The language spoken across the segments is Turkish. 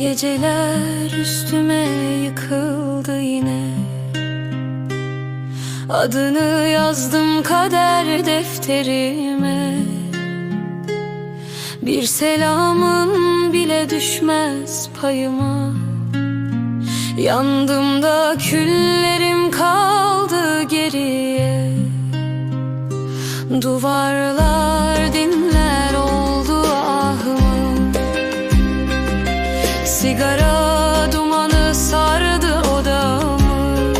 Geceler üstüme yıkıldı yine. Adını yazdım kader defterime. Bir selamın bile düşmez payıma. Yandım da küllerim kaldı geriye. Duvarlar Sigara dumanı sardı odamı.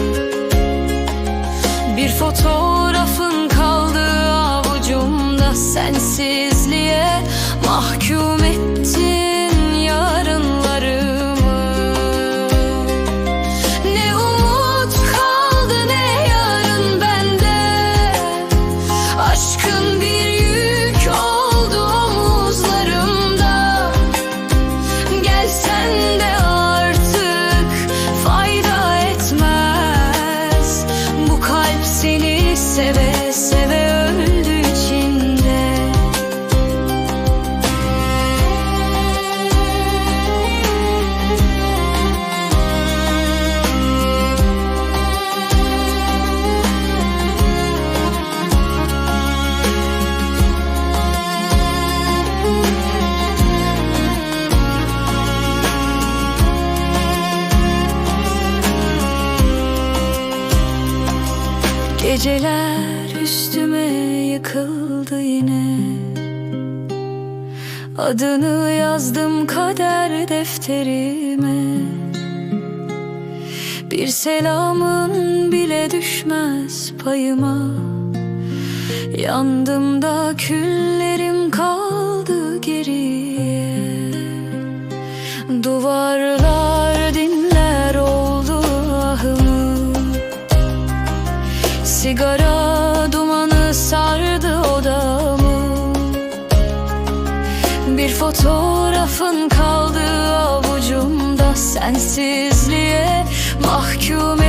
Bir fotoğrafın kaldı avucumda Sensizliğe Geceler üstüme yıkıldı yine. Adını yazdım kader defterime. Bir selamın bile düşmez payıma. Yandım da küllerim kaldı geriye. Duvarlar Sigara dumanı sardı odamı. Bir fotoğrafın kaldı avucumda Sensizliğe mahkum